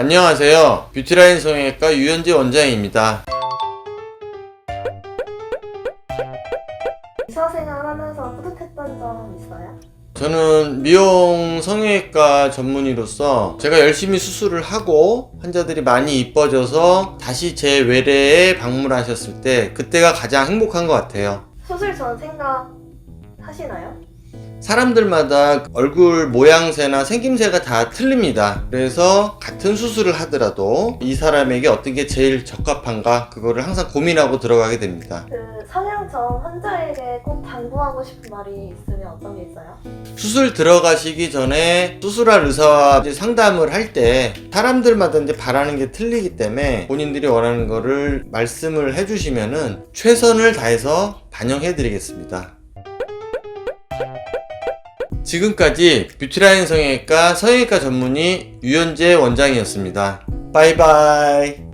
안녕하세요. 뷰티라인 성형외과 유현재 원장입니다. 의사 생활하면서 뿌듯했던 점 있어요? 저는 미용 성형외과 전문의로서 제가 열심히 수술을 하고 환자들이 많이 이뻐져서 다시 제 외래에 방문하셨을 때 그때가 가장 행복한 것 같아요. 수술 전 생각 하시나요? 사람들마다 얼굴 모양새나 생김새가 다 틀립니다. 그래서 같은 수술을 하더라도 이 사람에게 어떤 게 제일 적합한가 그거를 항상 고민하고 들어가게 됩니다. 그 성형 전 환자에게 꼭 당부하고 싶은 말이 있으면 어떤 게 있어요? 수술 들어가시기 전에 수술할 의사와 이제 상담을 할 때 사람들마다 이제 바라는 게 틀리기 때문에 본인들이 원하는 거를 말씀을 해주시면은 최선을 다해서 반영해 드리겠습니다. 지금까지 뷰티라인 성형외과 성형외과 전문의 유현재 원장이었습니다. 바이바이.